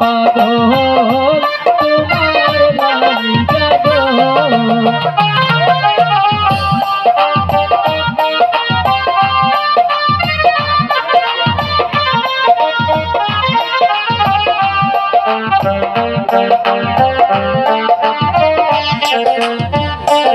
পাগল তোমার লাইগা গো ভালোবাসা কারে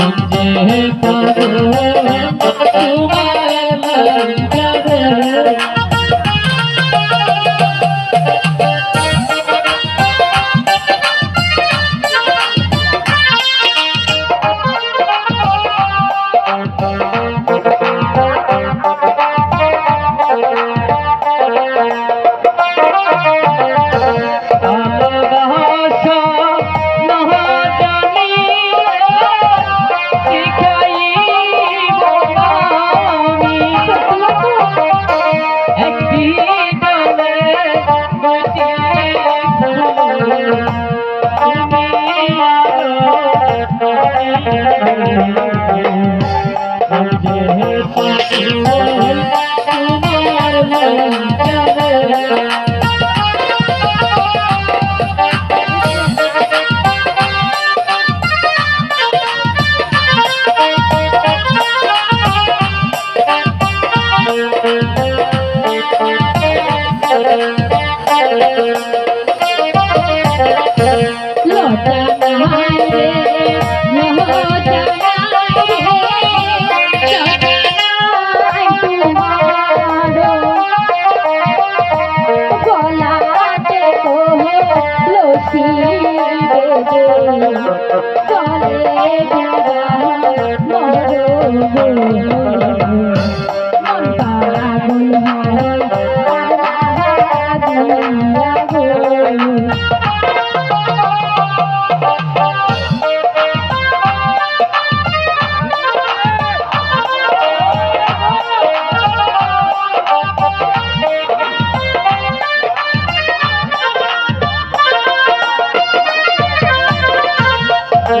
আমি তোমার Lord, you.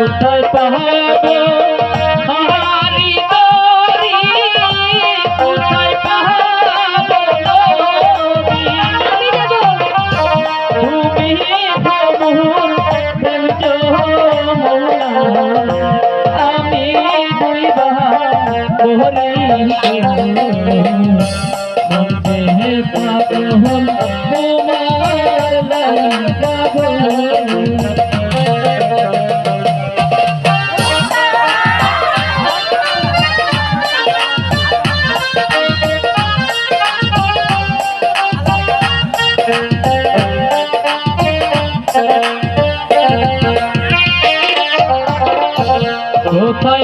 কোথায় পাহাড় হারি তরি কোথায় পাহাড় তুমি ভ্রমণ ফেলছো আমি দুইবার বলি মনে পাগল তোমার লাগা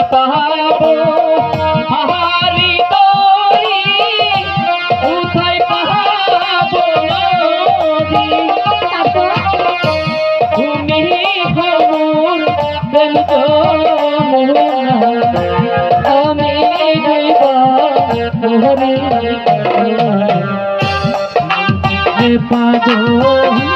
কোথায় পাহাবো হাহারি কোথায় পাহাবো তুমি খবর দেব আমি পাগল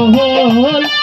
Oh.